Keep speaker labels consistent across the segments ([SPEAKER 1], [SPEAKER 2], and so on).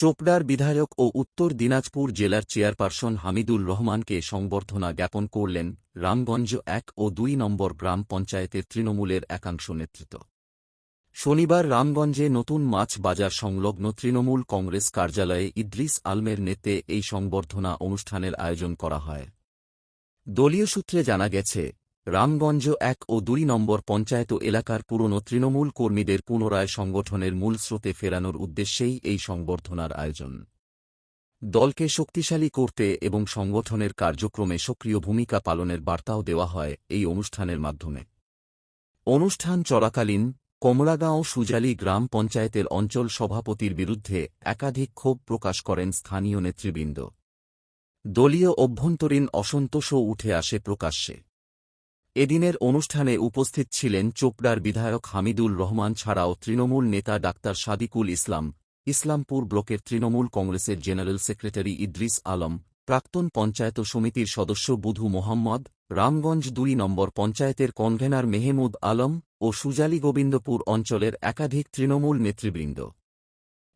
[SPEAKER 1] চোপড়ার বিধায়ক ও উত্তর দিনাজপুর জেলার চেয়ারপারসন হামিদুল রহমানকে সংবর্ধনা জ্ঞাপন করলেন রামগঞ্জ এক ও দুই নম্বর গ্রাম পঞ্চায়েতের তৃণমূলের একাংশ নেতৃত্ব। শনিবার রামগঞ্জে নতুন মাছ বাজার সংলগ্ন তৃণমূল কংগ্রেস কার্যালয়ে ইদ্রিস আলমের নেতে এই সংবর্ধনা অনুষ্ঠানের আয়োজন করা হয়। দলীয় সূত্রে জানা গেছে রামগঞ্জ এক ও দুই নম্বর পঞ্চায়েত এলাকার পুরনো তৃণমূল কর্মীদের পুনরায় সংগঠনের মূল স্রোতে ফেরানোর উদ্দেশ্যেই এই সংবর্ধনার আয়োজন। দলকে শক্তিশালী করতে এবং সংগঠনের কার্যক্রমে সক্রিয় ভূমিকা পালনের বার্তাও দেওয়া হয় এই অনুষ্ঠানের মাধ্যমে। অনুষ্ঠান চলাকালীন কমলাগাঁও সুজালি গ্রাম পঞ্চায়েতের অঞ্চল সভাপতির বিরুদ্ধে একাধিক ক্ষোভ প্রকাশ করেন স্থানীয় নেতৃবৃন্দ। দলীয় অভ্যন্তরীণ অসন্তোষও উঠে আসে প্রকাশ্যে। এদিনের অনুষ্ঠানে উপস্থিত ছিলেন চোপড়ার বিধায়ক হামিদুল রহমান ছাড়াও তৃণমূল নেতা ডাক্তার সাদিকুল ইসলাম। ইসলামপুর ব্লকের তৃণমূল কংগ্রেসের জেনারেল সেক্রেটারি ইদ্রিস আলম, প্রাক্তন পঞ্চায়েত সমিতির সদস্য বুধু মোহাম্মদ, রামগঞ্জ দুই নম্বর পঞ্চায়েতের কনভেনার মেহমুদ আলম ও সুজালি গোবিন্দপুর অঞ্চলের একাধিক তৃণমূল নেতৃবৃন্দ।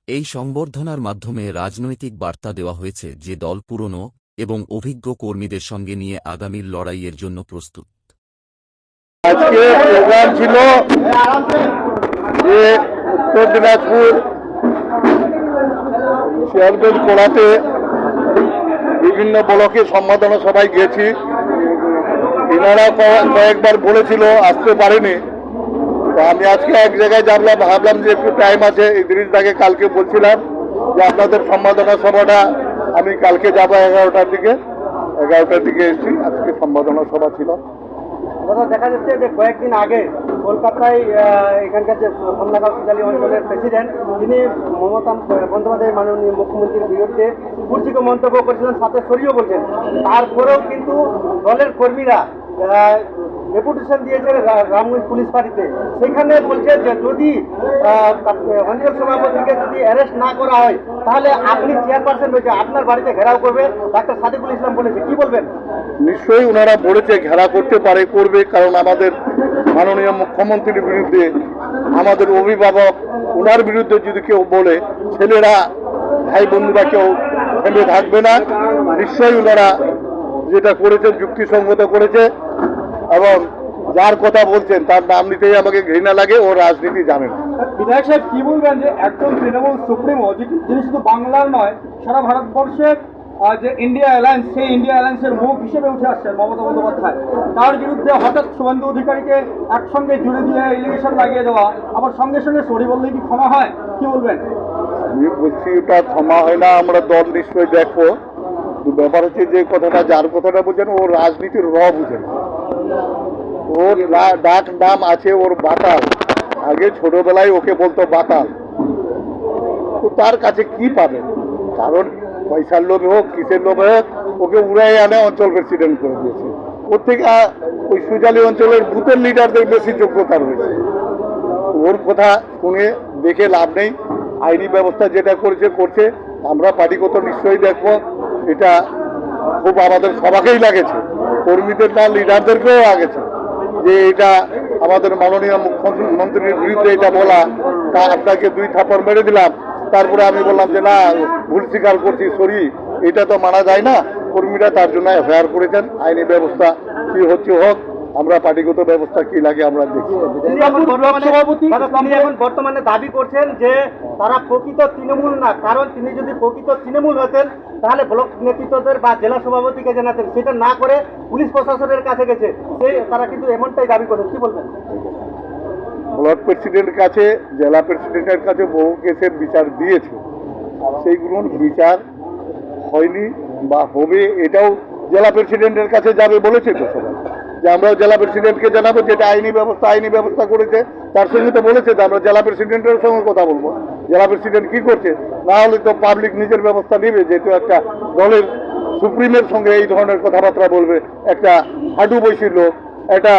[SPEAKER 1] এই সংবর্ধনার মাধ্যমে রাজনৈতিক বার্তা দেওয়া হয়েছে যে দল পুরনো এবং অভিজ্ঞ কর্মীদের সঙ্গে নিয়ে আগামীর লড়াইয়ের জন্য প্রস্তুত।
[SPEAKER 2] আজকে প্রোগ্রাম ছিল যে উত্তর দিনাজপুর চেয়ারম্যান কোড়াতে বিভিন্ন ব্লকে সম্পাদনা সভায় গেছি এনারা কয়েকবার বলেছিল, আসতে পারেনি। তো আমি আজকে এক জায়গায় জানলাম, ভাবলাম যে একটু টাইম আছে ইদ্রিস দাকে কালকে বলছিলাম যে আপনাদের সম্পাদনা সভাটা আমি কালকে যাব এগারোটার দিকে। এগারোটার দিকে এসেছি, আজকে সম্পাদনা সভা ছিল।
[SPEAKER 3] দাদা, দেখা যাচ্ছে যে কয়েকদিন আগে কলকাতায় এখানকার যে সন্ধ্যাগাঁও সিজালি অঞ্চলের প্রেসিডেন্ট, তিনি মমতা বন্দ্যোপাধ্যায় মাননীয় মুখ্যমন্ত্রীর বিরুদ্ধে কুর্চিক মন্তব্য করেছিলেন, সাথে সরিয়েও বলছেন। তারপরেও কিন্তু দলের কর্মীরা ডেপুটেশন দিয়েছে রামগঞ্জ পুলিশ ফাঁড়িতে সেখানে বলছে যে যদি অঞ্চল সভাপতিকে যদি অ্যারেস্ট না করা হয়, তাহলে আপনি চেয়ারপারসন রয়েছে আপনার বাড়িতে ঘেরাও করবে। ডাক্তার সাদিকুল ইসলাম বলেছে। কি বলবেন?
[SPEAKER 2] নিশ্চয়ই ওনারা বলেছে ঘেরা করতে পারে, করবে, কারণ আমাদের মাননীয় মুখ্যমন্ত্রীর বিরুদ্ধে, আমাদের অভিভাবক, ওনার বিরুদ্ধে যদি কেউ বলে, ছেলেরা ভাই বন্ধুরা কেউ থেমে থাকবে না। নিশ্চয়ই ওনারা যেটা করেছে যুক্তিসঙ্গত করেছে। এবং যার কথা বলছেন তার নাম নিতেই আমাকে ঘৃণা লাগে ও রাজনীতি জানে না।
[SPEAKER 3] বিধায়ক সাহেব কি বলবেন যে একজন তৃণমূল সুপ্রিমো যিনি শুধু বাংলার নয় সারা ভারতবর্ষের যে ইন্ডিয়া অ্যালায়েন্স সেই ইন্ডিয়া অ্যালায়েন্সের মুখ হিসেবে উঠে আসছেন মমতা বন্দ্যোপাধ্যায়। তার বিরুদ্ধে হঠাৎ শুভেন্দু অধিকারীকে একসঙ্গে জুড়ে দিয়ে ইলিগেশন লাগিয়ে দেওয়া আবার সঙ্গে সঙ্গে সরি বললেই কি ক্ষমা হয়? কি বলবেন?
[SPEAKER 2] আমি বলছি ওটা ক্ষমা হয় না আমরা দল নিশ্চয়ই দেখব। ব্যাপার হচ্ছে যে কথাটা যার কথাটা বলছেন ও রাজনীতির র বুঝে না। ওর ডাক নাম আছে ওর বাতাল। আগে ছোটবেলায় ওকে বলতো বাতাল। তো তার কাছে কি পাবে? কারণ পয়সার লোভে হোক, কিসের লোভে হোক, ওকে উড়াই আনে, অঞ্চল প্রেসিডেন্ট করে দিয়েছে। ওর থেকে ওই সুজালি অঞ্চলের বুথের লিডারদের বেশি যোগ্যতা রয়েছে। ওর কথা শুনে দেখে লাভ নেই। আইনি ব্যবস্থা যেটা করেছে, করছে। আমরা পার্টিগত নিশ্চয়ই দেখব। এটা খুব আমাদের সবাকেই লাগেছে। কর্মীদের না লিডারদেরকেও লাগেছে যে এটা আমাদের মাননীয় মুখ্যমন্ত্রীর বিরুদ্ধে এটা বলা। তা আপনাকে দুই থাপড় মেরে দিলাম। তারপরে আমি বললাম যে, না, ভুল স্বীকার করছি, সরি। এটা তো মানা যায় না। কর্মীরা তার জন্য এফআইআর করেছেন। আইনি ব্যবস্থা কি হচ্ছে হোক, আমরা পার্টিগত ব্যবস্থা কি লাগে আমরা দেখি
[SPEAKER 3] এখন বর্তমানে দাবি করছেন যে, তারা প্রকৃত তৃণমূল না। কারণ তিনি যদি প্রকৃত তৃণমূল হতেন তাহলে ব্লক নেতৃত্বদের বা জেলা সভাপতিকে জানাতেন। সেটা না করে পুলিশ প্রশাসনের কাছে গেছে। সে তারা কিন্তু এমনটাই দাবি করেন। কি বলবেন?
[SPEAKER 2] ব্লক প্রেসিডেন্টের কাছে, জেলা প্রেসিডেন্টের কাছে বহু কেসের বিচার দিয়েছে। সেইগুলোর বিচার হয়নি বা হবে এটাও জেলা প্রেসিডেন্টের কাছে যাবে বলেছে তো সবাই যে আমরাও জেলা প্রেসিডেন্টকে জানাব যেটা আইনি ব্যবস্থা আইনি ব্যবস্থা করেছে। তার সঙ্গে তো বলেছে যে আমরা জেলা প্রেসিডেন্টের সঙ্গে কথা বলব। জেলা প্রেসিডেন্ট কি করছে? না হলে তো পাবলিক নিজের ব্যবস্থা নেবে যেহেতু একটা দলের সুপ্রিমের সঙ্গে এই ধরনের কথাবার্তা বলবে। একটা হাডু বৈশী লোক একটা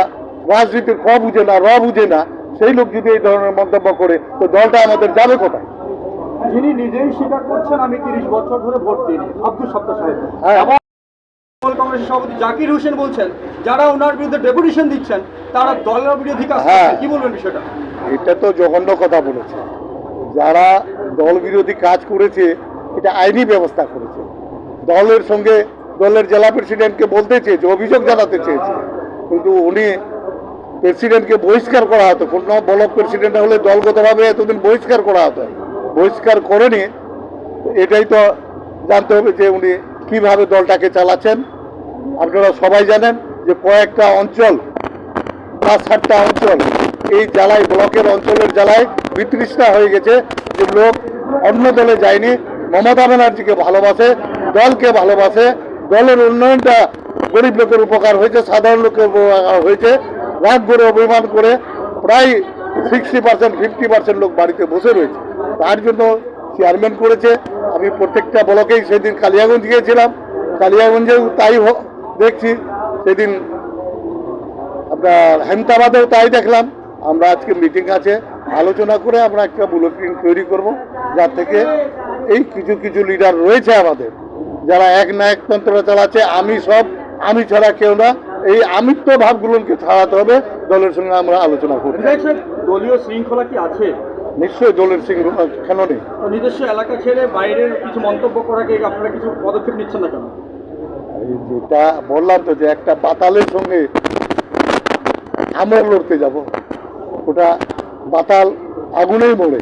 [SPEAKER 2] রাজনীতির ক বুঝে না র বুঝে না সেই লোক যদি এই ধরনের মন্তব্য করে তো দলটা আমাদের যাবে কোথায়?
[SPEAKER 3] যিনি নিজেই স্বীকার করছেন আমি তিরিশ বছর ধরে ভোট দিইনি আব্দুল সত্তা সাহেব।
[SPEAKER 2] হ্যাঁ।
[SPEAKER 3] কংগ্রেসের সভাপতি জাকির হোসেন বলছেন যারা ওনার বিরুদ্ধে ডেপুটেশন দিচ্ছেন তারা দলের বিরোধী কাজ
[SPEAKER 2] হ্যাঁ।
[SPEAKER 3] কি বলবেন বিষয়টা?
[SPEAKER 2] এটা তো জঘন্য কথা বলেছে। যারা দল বিরোধী কাজ করেছে, এটা আইনি ব্যবস্থা করেছে। দলের সঙ্গে দলের জেলা প্রেসিডেন্টকে বলতে চেয়েছে, অভিযোগ জানাতে চেয়েছে। কিন্তু উনি প্রেসিডেন্টকে বহিষ্কার করা হতো। কোনো ব্লক প্রেসিডেন্ট হলে দলগতভাবে এতদিন বহিষ্কার করা হতো। বহিষ্কার করেনি। এটাই তো জানতে হবে যে উনি কীভাবে দলটাকে চালাচ্ছেন। আপনারা সবাই জানেন যে কয়েকটা অঞ্চল, পাঁচ সাতটা অঞ্চল এই জেলায়, ব্লকের অঞ্চলের জেলায় বিতৃষ্ণা হয়ে গেছে যে লোক অন্য দলে যায়নি। মমতা ব্যানার্জিকে ভালোবাসে, দলকে ভালোবাসে। দলের উন্নয়নটা গরিব লোকের উপকার হয়েছে, সাধারণ লোকের উপকার হয়েছে। রাগ করে অভিমান করে প্রায় সিক্সটি পার্সেন্ট ফিফটি পার্সেন্ট লোক বাড়িতে বসে রয়েছে। তার জন্য চেয়ারম্যান করেছে। আমি প্রত্যেকটা ব্লকেই সেদিন কালিয়াগঞ্জ গিয়েছিলাম। কালিয়াগঞ্জেও তাই দেখছি। সেদিন আপনার হেমতাবাদেও তাই দেখলাম। আমরা আজকে মিটিং আছে। আলোচনা করে আমরা একটা বুলেটিন তৈরি করব যার থেকে এই কিছু কিছু লিডার রয়েছে আমাদের। যারা এক না একতন্ত্র চালাচ্ছে আমি সব আমি ছাড়া কেউ না। এই আমিত্ব ভাবগুলোকে ছাড়াতে হবে দলের সঙ্গে আমরা আলোচনা করব।
[SPEAKER 4] দলীয় শৃঙ্খলা কি আছে?
[SPEAKER 2] নিশ্চয়ই দলের সিং কেন নেই?
[SPEAKER 4] নিজস্ব এলাকা ছেড়ে বাইরের কিছু মন্তব্য করাকে আপনারা কিছু পদক্ষেপ নিচ্ছেন না কেন?
[SPEAKER 2] যেটা বললাম তো যে একটা বাতালের সঙ্গে আমরা লড়তে যাব। ওটা বাতাল আগুনেই মরে।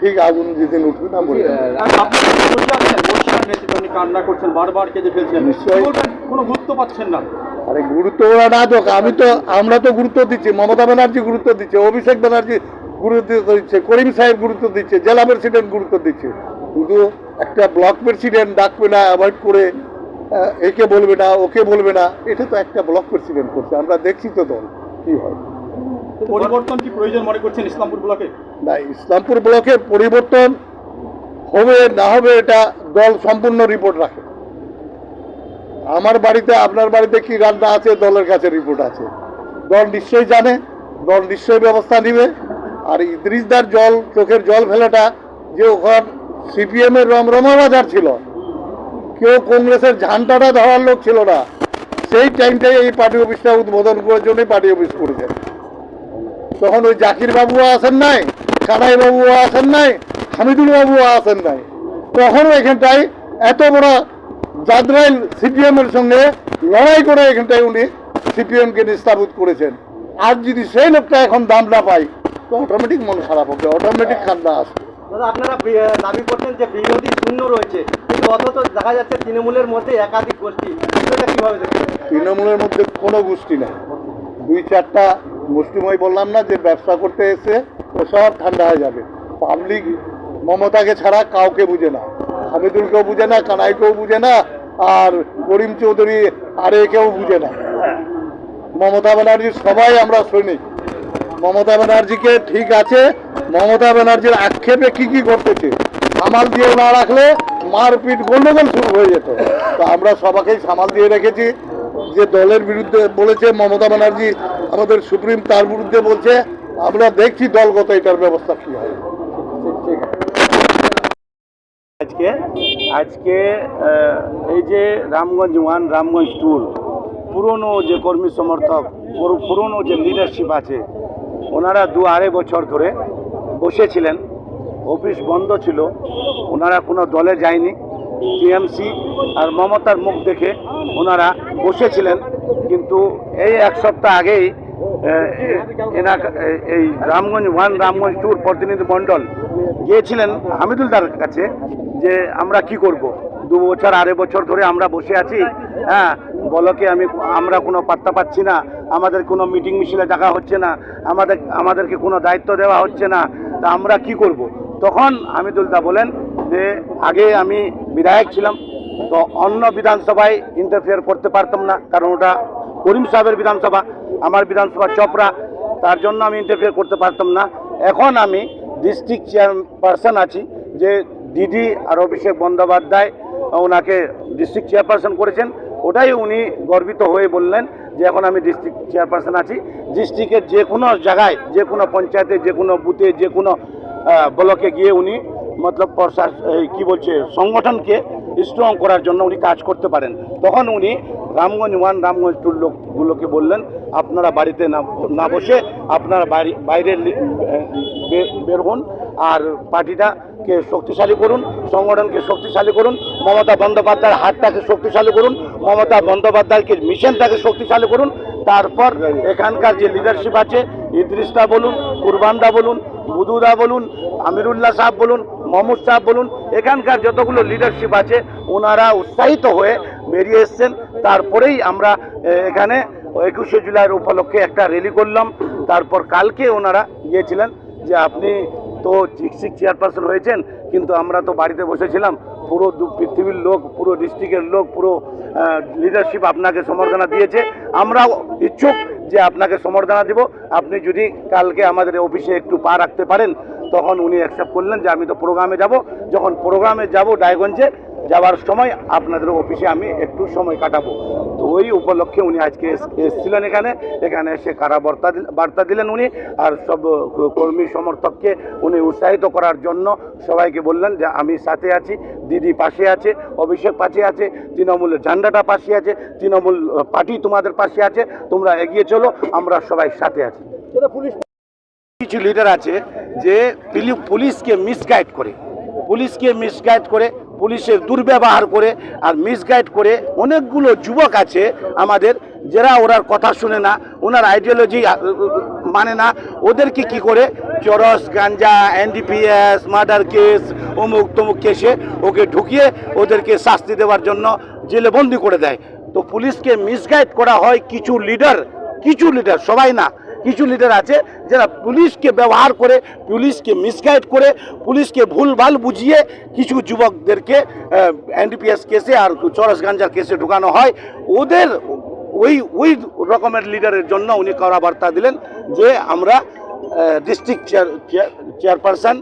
[SPEAKER 2] ঠিক আগুন যেদিন উঠবে না মরে
[SPEAKER 4] কান্না করছেন বারবার কেঁদে ফেলছেন।
[SPEAKER 2] নিশ্চয়ই।
[SPEAKER 4] কোনো গুরুত্ব পাচ্ছেন না।
[SPEAKER 2] আরে গুরুত্ব ওরা না দোক আমি তো আমরা তো গুরুত্ব দিচ্ছি মমতা ব্যানার্জি গুরুত্ব দিচ্ছে অভিষেক ব্যানার্জি গুরুত্ব দিচ্ছে করিম সাহেব গুরুত্ব দিচ্ছে জেলা প্রেসিডেন্ট গুরুত্ব দিচ্ছে। কিন্তু একটা ব্লক প্রেসিডেন্ট ডাকবে না অ্যাভয়েড করে একে বলবে না ওকে বলবে না এটা তো একটা ব্লক প্রেসিডেন্ট করছে। আমরা দেখছি তো দল কি হয়।
[SPEAKER 4] পরিবর্তন কি প্রয়োজন মনে করছেন ইসলামপুর ব্লকে?
[SPEAKER 2] না, ইসলামপুর ব্লকের পরিবর্তন হবে, না হবে, এটা দল সম্পূর্ণ রিপোর্ট রাখে। আমার বাড়িতে, আপনার বাড়িতে কি রান্না আছে, দলের কাছে রিপোর্ট আছে। দল নিশ্চয়ই জানে, দল নিশ্চয়ই ব্যবস্থা নিবে। আর ইদ্রিসদার জল, চোখের জল ফেলাটা যে ওখান সিপিএম এর রমরমা বাজার ছিল, কেউ কংগ্রেসের ঝান্ডাটা ধরার লোক ছিল না। সেই টাইমটাই এই পার্টি অফিসটা উদ্বোধন করার জন্যই পার্টি অফিস করেছেন তখন ওই জাকির বাবুও আসেন নাই কানাই বাবুও আসেন নাই হামিদুল বাবুও আসেন নাই। তখনও এখানটায় এত বড় জাদ্রাইল সিপিএম এর সঙ্গে লড়াই করে এখানটায় উনি সিপিএম কে নিস্তাবুত করেছেন। আর যদি সেই লোকটা এখন দাম না পায় তো অটোমেটিক মন খারাপ হবে অটোমেটিক কান্না আসবে
[SPEAKER 3] আপনারা দাবি করছেন যে বিরোধী শূন্য রয়েছে কিন্তু অথচ দেখা যাচ্ছে তৃণমূলের মধ্যে একাধিক গোষ্ঠী। কীভাবে
[SPEAKER 2] তৃণমূলের মধ্যে কোনো গোষ্ঠী নেই। দুই চারটা মুষ্টিময় বললাম না, যে ব্যবসা করতে এসে ও সব ঠান্ডা হয়ে যাবে। পাবলিক মমতাকে ছাড়া কাউকে বুঝে না। হামিদুলকেও বুঝে না, কানাইকেও বুঝে না, আর করিম চৌধুরী আর কেউ বুঝে না। মমতা ব্যানার্জির সবাই আমরা সৈনিক। মমতা ব্যানার্জিকে ঠিক আছে, মমতা ব্যানার্জির আক্ষেপে কি কি করতেছে সামাল দিয়ে না রাখলে মারপিট গন্ডগোল শুরু হয়ে যেত। তো আমরা সবাইকেই সামাল দিয়ে রেখেছি। যে দলের বিরুদ্ধে বলেছে, মমতা ব্যানার্জি আমাদের সুপ্রিম তার বিরুদ্ধে বলছে, আমরা দেখছি দলগত এটার ব্যবস্থা কি হয়।
[SPEAKER 5] আজকে আজকে এই যে রামগঞ্জ ওয়ান, রামগঞ্জ টুর পুরনো যে কর্মী সমর্থক, পুরো- পুরনো যে লিডারশিপ আছে, ওনারা দু আড়াই বছর ধরে বসেছিলেন, অফিস বন্ধ ছিল, ওনারা কোনো দলে যায়নি। টিএমসি আর মমতার মুখ দেখে ওনারা বসেছিলেন কিন্তু এই এক সপ্তাহ আগেই আহ, এনা এই রামগঞ্জ ওয়ান রামগঞ্জ টুর প্রতিনিধি মণ্ডল গিয়েছিলেন হামিদুলদার কাছে যে আমরা কি করব? দু বছর আড়াই বছর ধরে আমরা বসে আছি হ্যাঁ বলকে আমি আমরা কোনো পাত্তা পাচ্ছি না আমাদের কোনো মিটিং মিছিলে ডাকা হচ্ছে না আমাদের আমাদেরকে কোনো দায়িত্ব দেওয়া হচ্ছে না তা আমরা কি করব? তখন হামিদুলদা বলেন যে আগে আমি বিধায়ক ছিলাম, তো অন্য বিধানসভায় ইন্টারফেয়ার করতে পারতাম না, কারণ ওটা করিম সাহেবের বিধানসভা, আমার বিধানসভা চপড়া, তার জন্য আমি ইন্টারফেয়ার করতে পারতাম না। এখন আমি ডিস্ট্রিক্ট চেয়ারপারসন আছি, যে দিদি আর অভিষেক বন্দ্যোপাধ্যায় ওনাকে ডিস্ট্রিক্ট চেয়ারপারসন করেছেন, ওটাই উনি গর্বিত হয়ে বললেন যে এখন আমি ডিস্ট্রিক্ট চেয়ারপারসন আছি। ডিস্ট্রিক্টের যে কোনো জায়গায়, যে কোনো পঞ্চায়েতে, যে কোনো বুথে, যে কোনো ব্লকে গিয়ে উনি মতলব কি বলছে সংগঠনকে স্ট্রং করার জন্য উনি কাজ করতে পারেন তখন উনি রামগঞ্জ ওয়ান রামগঞ্জ টুর লোকগুলোকে বললেন আপনারা বাড়িতে না বসে আপনারা বাইরে বের হন আর পার্টিটাকে শক্তিশালী করুন সংগঠনকে শক্তিশালী করুন মমতা বন্দ্যোপাধ্যায়ের হাতটাকে শক্তিশালী করুন মমতা বন্দ্যোপাধ্যায়কে মিশনটাকে শক্তিশালী করুন তারপর এখানকার যে লিডারশিপ আছে ইদ্রিসদা বলুন কুরবানদা বলুন, বুদুদা বলুন, আমিরুল্লাহ সাহেব বলুন মোহাম্মদ সাহেব বলুন, এখানকার যতগুলো লিডারশিপ আছে, ওনারা উৎসাহিত হয়ে বেরিয়ে এসছেন। তারপরেই আমরা এখানে একুশে জুলাইয়ের উপলক্ষে একটা র্যালি করলাম। তারপর কালকে ওনারা গিয়েছিলেন যে, আপনি তো চিকসিক চেয়ারপারসন হয়েছেন, কিন্তু আমরা তো বাড়িতে বসেছিলাম। পুরো পৃথিবীর লোক, পুরো ডিস্ট্রিক্টের লোক, পুরো লিডারশিপ আপনাকে সম্বর্ধনা দিয়েছে। আমরাও ইচ্ছুক যে আপনাকে সম্বর্ধনা দিব। আপনি যদি কালকে আমাদের অফিসে একটু পা রাখতে পারেন তখন উনি অ্যাকসেপ্ট করলেন যে আমি তো প্রোগ্রামে যাব। যখন প্রোগ্রামে যাব ডায়গঞ্জে যাওয়ার সময় আপনাদের অফিসে আমি একটু সময় কাটাবো। তো ওই উপলক্ষে উনি আজকে এসেছিলেন এখানে। এখানে এসে কারা বার্তা বার্তা দিলেন উনি আর সব কর্মী সমর্থককে উনি উৎসাহিত করার জন্য সবাইকে বললেন যে আমি সাথে আছি, দিদি পাশে আছে, অভিষেক পাশে আছে, তৃণমূলের ঝান্ডাটা পাশে আছে, তৃণমূল পার্টি তোমাদের পাশে আছে, তোমরা এগিয়ে চলো, আমরা সবাই সাথে আছি। কিছু লিডার আছে যে পুলিশকে মিসগাইড করে। পুলিশকে মিসগাইড করে পুলিশের দুর্ব্যবহার করে আর মিসগাইড করে অনেকগুলো যুবক আছে আমাদের যারা ওরার কথা শুনে না, ওনার আইডিওলজি মানে না, ওদেরকে কি করে? চরস গাঞ্জা এনডিপিএস মার্ডার কেস অমুক তমুক কেসে ওকে ঢুকিয়ে ওদেরকে শাস্তি দেওয়ার জন্য জেলে বন্দি করে দেয়। তো পুলিশকে মিসগাইড করা হয় কিছু লিডার কিছু লিডার সবাই না। কিছু লিডার আছে যারা পুলিশকে ব্যবহার করে, পুলিশকে মিসগাইড করে, পুলিশকে ভুলভাল বুঝিয়ে কিছু যুবকদেরকে এনডিপিএস কেসে আর চরস গাঞ্জার কেসে ঢুকানো হয়। ওদের ওই ওই রকমের লিডারের জন্য উনি করা বার্তা দিলেন যে আমরা ডিস্ট্রিক্ট চেয়ার চেয়ারপারসন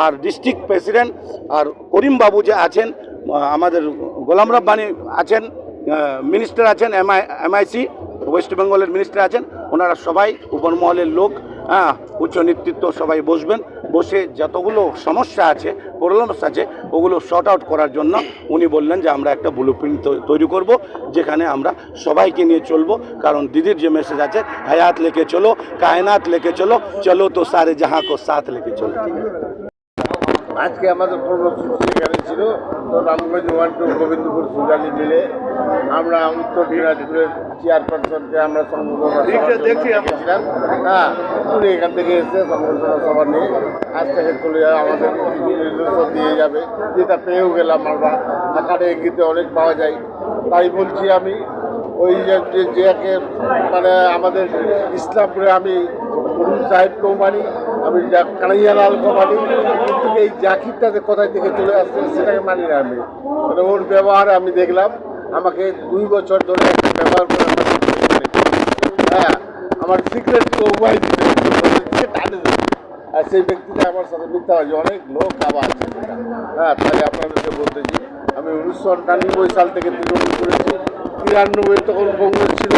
[SPEAKER 5] আর ডিস্ট্রিক্ট প্রেসিডেন্ট আর করিম বাবু যে আছেন আমাদের গোলাম রব্বানি আছেন মিনিস্টার আছেন এমআই এমআইসি ওয়েস্ট বেঙ্গলের মিনিস্টার আছেন, ওনারা সবাই উপরমহলের লোক হ্যাঁ উচ্চ নেতৃত্ব সবাই বসবেন, বসে যতগুলো সমস্যা আছে প্রবলেমস আছে, ওগুলো শর্ট আউট করার জন্য উনি বললেন যে আমরা একটা ব্লু প্রিন্ট তৈরি করব, যেখানে আমরা সবাইকে নিয়ে চলবো, কারণ দিদির যে মেসেজ আছে, হায়াত লেকে চলো, কায়নাত লেকে চলো চলো তো সারে জাহাঁ কো সাথ লেকে চলো।
[SPEAKER 6] আজকে আমাদের ছিল। তো রামগঞ্জ ওয়ান টু গোবিন্দপুর সুজালি মিলে আমরা উত্তর দিনাজপুরের চেয়ারপারসনকে আমরা সংবর্ধনা দেখছিলাম হ্যাঁ উনি এখান থেকে এসে সংবর্ধনা সভা নিয়ে আজ থেকে চলে যাবে আমাদের কিছু নির্দেশন দিয়ে যাবে। যেটা পেয়েও গেলাম আমরা। আকারে এগিয়ে অনেক পাওয়া যায়। তাই বলছি আমি ওই যে মানে আমাদের ইসলামপুরে আমি করুণ সাহেবকেও মানি আমি কানাইয়ালালকেও মানি কিন্তু এই জাকিরটাতে কোথায় থেকে চলে আসছে, সেটাকে মানি না আমি। মানে ওর ব্যবহার আমি দেখলাম, আমাকে দুই বছর ধরে একটা ব্যবহার করে হ্যাঁ আমার সিক্রেট উপায় দিতে টানে আর সেই ব্যক্তিটা আমার সাথে মিথ্যাবাজি অনেক লোক আবার আছে হ্যাঁ তাহলে আপনাদেরকে বলতেছি আমি উনিশশো আটানব্বই সাল থেকে তৃণমূল করেছি। তিরানব্বই তখন কংগ্রেস ছিল,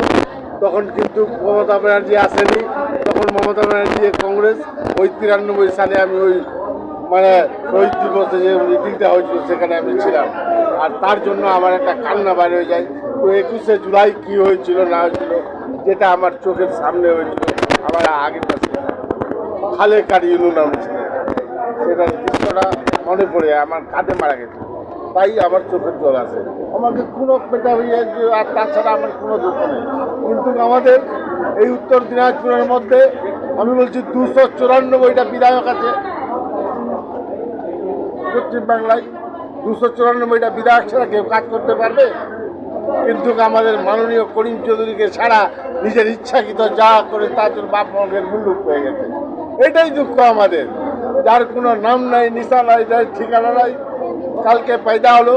[SPEAKER 6] তখন কিন্তু মমতা ব্যানার্জি আসেনি, তখন মমতা ব্যানার্জি কংগ্রেস, ওই তিরানব্বই সালে আমি ওই মানে শহীদ দিবসে যে মিটিংটা হয়েছিল, সেখানে আমি ছিলাম। আর তার জন্য আমার একটা কান্না বাইর হয়ে যায়। তো একুশে জুলাই কি হয়েছিল, না হয়েছিল, যেটা আমার চোখের সামনে হয়েছিল, আমার আগের পাশে খালে নাম ছিল। সেটার দৃশ্যটা মনে পড়ে, আমার কাঁধে মারা গেছে। তাই আমার চোখের জল আছে। আমাকে কোনো পেটা হইয়া আর তাছাড়া আমার কোনো দুঃখ নেই। কিন্তু আমাদের এই উত্তর দিনাজপুরের মধ্যে, আমি বলছি দুশো চুরানব্বইটা বিধায়ক আছে। পশ্চিমবাংলায় দুশো চুরানব্বইটা বিধায়ক ছাড়া কেউ কাজ করতে পারবে? কিন্তু আমাদের মাননীয় করিম চৌধুরীকে ছাড়া নিজের ইচ্ছাকৃত যা করে তার জন্য বাপ মগের মুল্লুক হয়ে গেছে। এটাই দুঃখ আমাদের। যার কোনো নাম নাই, নিশা নাই, যার ঠিকানা নাই কালকে পয়দা হলো।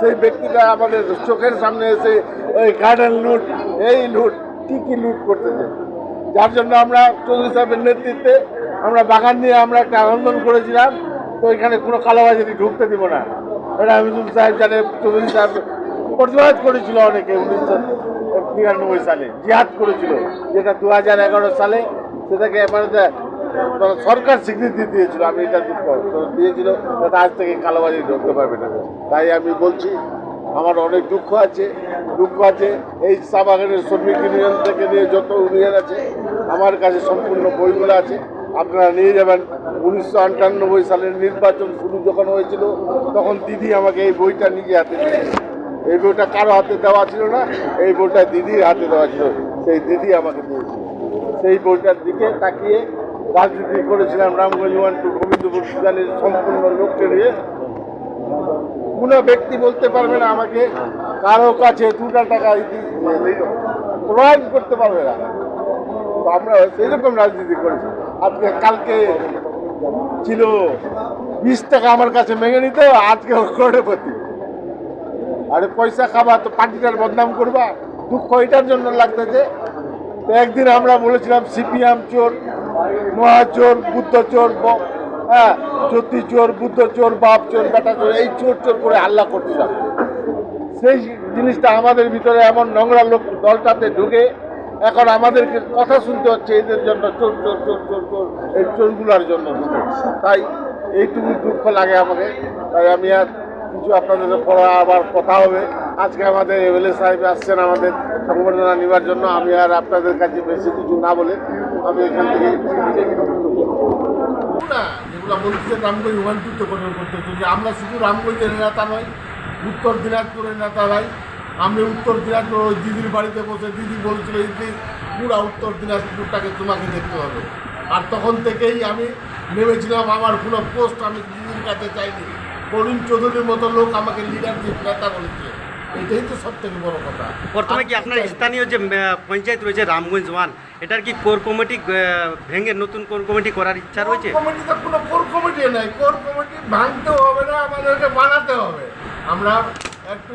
[SPEAKER 6] সেই ব্যক্তিটা আমাদের চোখের সামনে এসে ওই গার্ডেন লুট এই লুট কী কী লুট করতেছে। যার জন্য আমরা চৌধুরী সাহেবের নেতৃত্বে আমরা বাগান নিয়ে আমরা একটা আন্দোলন করেছিলাম। তো এখানে কোনো কালোবাজারি ঢুকতে দিব না। এটা হামিদুল সাহেব জানে, চৌধুরী সাহেব প্রতিবাদ করেছিল অনেকে উনিশশো তিরানব্বই সালে, জিহাদ করেছিল। যেটা দু হাজার এগারো সালে, সেটাকে এবারে সরকার স্বীকৃতি দিয়েছিল, আমি এটা দুঃখ দিয়েছিল, যাতে আজ থেকে কালোবাজারি ঢুকতে পারবে না। তাই আমি বলছি, আমার অনেক দুঃখ আছে দুঃখ আছে, এই চা বাগানের শ্রমিক ইউনিয়ন থেকে নিয়ে যত ইউনিয়ন আছে, আমার কাছে সম্পূর্ণ বইগুলো আছে, আপনারা নিয়ে যাবেন। উনিশশো আটানব্বই সালের নির্বাচন শুরু যখন হয়েছিল, তখন দিদি আমাকে এই বইটা নিজে হাতে এই বইটা কারও হাতে দেওয়া ছিল না, এই বইটা দিদির হাতে দেওয়া ছিল। সেই দিদি আমাকে দিয়েছিল সেই বইটার দিকে তাকিয়ে রাজনীতি করেছিলাম রামগঞ্জ ওয়ান টু গোবিন্দপুর সুজালের সম্পূর্ণ লোককে নিয়ে। কোনো ব্যক্তি বলতে পারবে না আমাকে, কারও কাছে দুটা টাকা প্রমাণ করতে পারবে না। তো আমরা সেই রকম রাজনীতি করেছি। আজকে, কালকে ছিল বিশ টাকা আমার কাছে মেঙে নিত আজকে করোড়পতি। আরে পয়সা খাবা তো পার্টিটার বদনাম করবা। দুঃখ এটার জন্য লাগতেছে। তো একদিন আমরা বলেছিলাম, সিপিএম চোর মহাচোর বুদ্ধ চোর হ্যাঁ জ্যোতি চোর, বুদ্ধ চোর, বাপ চোর, বেটা চোর, এই চোর চোর করে হাল্লা করছিলাম সেই জিনিসটা আমাদের ভিতরে এমন নোংরা লোক দলটাতে ঢুকে, এখন আমাদেরকে কথা শুনতে হচ্ছে, এদের জন্য চোর চোর চোর চোর চোর, এই চোরগুলোর জন্য তাই এইটুকু দুঃখ লাগে আমাকে। তাই আমি আর কিছু আপনাদের পড়া আবার কথা হবে। আজকে আমাদের এমএলএ সাহেব আসছেন আমাদের সংবর্ধনা নেবার জন্য। আমি আর আপনাদের কাছে বেশি কিছু না বলে আমি এখান থেকে না করতে আমরা শুধু রামগঞ্জের নেতা নয়, উত্তর দিনাজপুরের নেতা নয় আমি উত্তর দিনাজপুর ওই দিদির বাড়িতে বসে দিদি বলছিল যে পুরা উত্তর দিনাজপুরটাকে তোমাকে দেখতে হবে। আর তখন থেকেই আমি ভেবেছিলাম আমার কোনো পোস্ট আমি দিদির কাছে চাইনি। করুণ চৌধুরীর মতো লোক আমাকে লিডারশিপ নেতা বলেছে। এটাই তো সব থেকে বড় কথা।
[SPEAKER 3] প্রথমে কি আপনার স্থানীয় যে পঞ্চায়েত রয়েছে রামগঞ্জ ওয়ান এটার কি কোর কমিটি ভেঙে নতুন কোর কমিটি করার ইচ্ছা রয়েছে?
[SPEAKER 6] কমিটিতে কোনো কোর কমিটি নাই। কোর কমিটি ভাঙতেও হবে না আমাদেরকে বানাতে হবে। আমরা একটু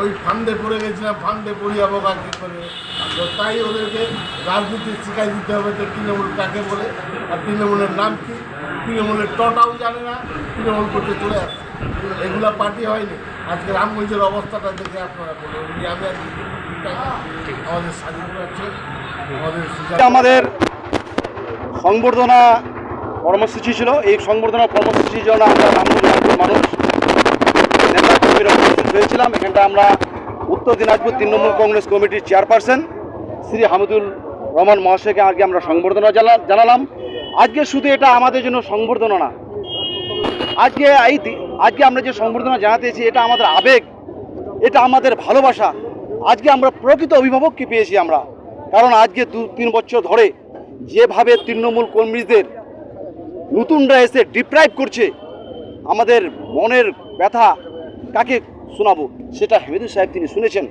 [SPEAKER 6] ওই ফান্ডে পড়ে গেছিলাম ফান্ডে পড়ি যাব কী করে? তো তাই ওদেরকে রাজনীতি শিখাই দিতে হবে যে তৃণমূল কাকে বলে আর তৃণমূলের নাম কি? তৃণমূলের টটাও জানে না, তৃণমূল করতে চলে আসছে এগুলা পার্টি হয়নি। আজকে রামগঞ্জের অবস্থাটা দেখে আপনারা বলুন আমি আমাদের স্বাধীন আছে আমাদের
[SPEAKER 7] আমাদের সংবর্ধনা কর্মসূচি ছিল। এই সংবর্ধনা কর্মসূচির জন্য আমরা রামগঞ্জ মানুষ, নেতা কর্মীরা উপস্থিত হয়েছিলাম। এখানটা আমরা উত্তর দিনাজপুর তৃণমূল কংগ্রেস কমিটির চেয়ারপারসন শ্রী হামিদুল রহমান মহাশয়কে আগে আমরা সংবর্ধনা জানা- জানালাম। আজকে শুধু এটা আমাদের জন্য সংবর্ধনা না। আজকে এই আজকে আমরা যে সংবর্ধনা জানাতে এসেছি এটা আমাদের আবেগ, এটা আমাদের ভালোবাসা। আজকে আমরা প্রকৃত অভিভাবককে পেয়েছি আমরা। কারণ আজকে দু, তিন বছর ধরে যেভাবে তৃণমূল কর্মীদের নতুনরা এসে ডিপ্রাইভ করছে, আমাদের মনের ব্যথা কাকে শোনাবো, সেটা হেমেদুর সাহেব তিনি শুনেছেন।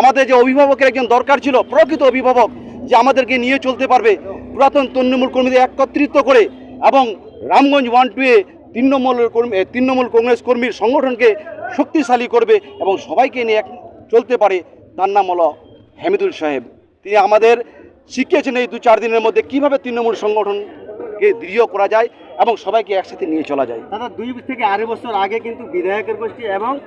[SPEAKER 7] আমাদের যে অভিভাবকের একজন দরকার ছিল, প্রকৃত অভিভাবক, যে আমাদেরকে নিয়ে চলতে পারবে পুরাতন তৃণমূল কর্মীদের একত্রিত করে এবং রামগঞ্জ ওয়ান টুয়ে তৃণমূল কর্মী তৃণমূল কংগ্রেস কর্মীর সংগঠনকে শক্তিশালী করবে এবং সবাইকে নিয়ে চলতে পারে, তার নাম হলো হামিদুল সাহেব। তিনি আমাদের শিখিয়েছেন এই দু চার দিনের মধ্যে কীভাবে তৃণমূল সংগঠনকে দৃঢ় করা যায়। এবং সবাইকে একসাথে নিয়ে চলা যায়।
[SPEAKER 3] দাদা দুই থেকে আড়াই বছর আগে কিন্তু বিধায়কের গোষ্ঠী এবং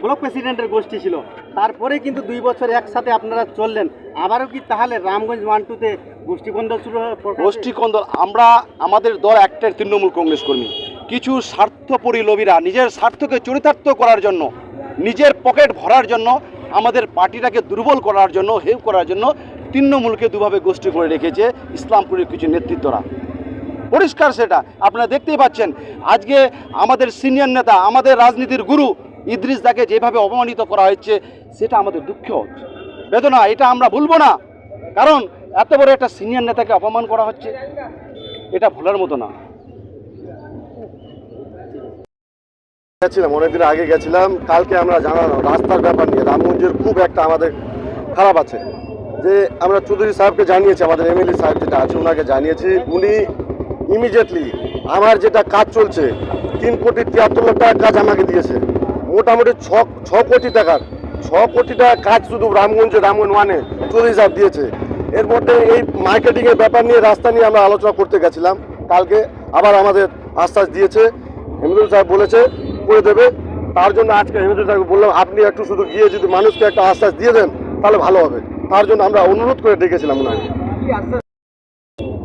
[SPEAKER 3] ব্লক প্রেসিডেন্টের গোষ্ঠী ছিল। তারপরে কিন্তু দুই বছর একসাথে আপনারা চললেন। আবারও কি তাহলে রামগঞ্জ ওয়ান টুতে গোষ্ঠী বন্ধ শুরু হওয়ার প্রকাশে-
[SPEAKER 7] গোষ্ঠী কন্দল আমরা আমাদের দল একটাই তৃণমূল কংগ্রেস কর্মী। কিছু স্বার্থপরী লোভীরা নিজের স্বার্থকে চরিতার্থ করার জন্য নিজের পকেট ভরার জন্য আমাদের পার্টিটাকে দুর্বল করার জন্য হেউ করার জন্য তৃণমূলকে দুভাবে গোষ্ঠী করে রেখেছে ইসলামপুরের কিছু নেতৃত্বরা। পরিষ্কার সেটা। আপনারা দেখতেই পাচ্ছেন, আজকে আমাদের সিনিয়র নেতা, আমাদের রাজনীতির গুরু ইদ্রিস দাকে যেভাবে অপমানিত করা হচ্ছে সেটা আমাদের দুঃখ বেদনা, এটা আমরা ভুলবো না। কারণ এত বড় একটা সিনিয়র নেতাকে অপমান করা হচ্ছে, এটা ভুলার মতো না।
[SPEAKER 8] গেছিলাম, অনেকদিন আগে গেছিলাম, কালকে আমরা জানানো রাস্তার ব্যাপার নিয়ে, রামগঞ্জের খুব একটা আমাদের খারাপ আছে। যে আমরা চৌধুরী সাহেবকে জানিয়েছি, আমাদের এমএলএ সাহেব যেটা আছে ওনাকে জানিয়েছি, উনি ইমিডিয়েটলি আমার যেটা কাজ চলছে, তিন কোটি তিয়াত্তর লাখ টাকার কাজ আমাকে দিয়েছে। মোটামুটি ছ ছ কোটি টাকার। ছ কোটি টাকার কাজ শুধু রামগঞ্জে, রামগঞ্জ ওয়ানে চৌধুরী সাহেব দিয়েছে। এর মধ্যে এই মার্কেটিংয়ের ব্যাপার নিয়ে, রাস্তা নিয়ে আমরা আলোচনা করতে গেছিলাম। কালকে আবার আমাদের আশ্বাস দিয়েছে। হেমদুল সাহেব বলেছে, করে দেবে। তার জন্য আজকে হেমদুল সাহেব বললাম, আপনি একটু শুধু গিয়ে যদি মানুষকে একটা আশ্বাস দিয়ে দেন, তাহলে ভালো হবে। তার জন্য আমরা অনুরোধ করে ডেকেছিলাম ওনাকে।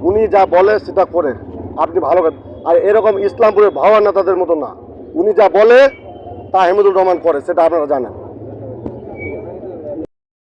[SPEAKER 8] উনি যা বলে সেটা করে। আপনি ভালো আর এরকম ইসলামপুরের ভাওয়ার নেতাদের মতো না। উনি যা বলে, তা হেমদুল রহমান করে, সেটা আপনারা জানেন।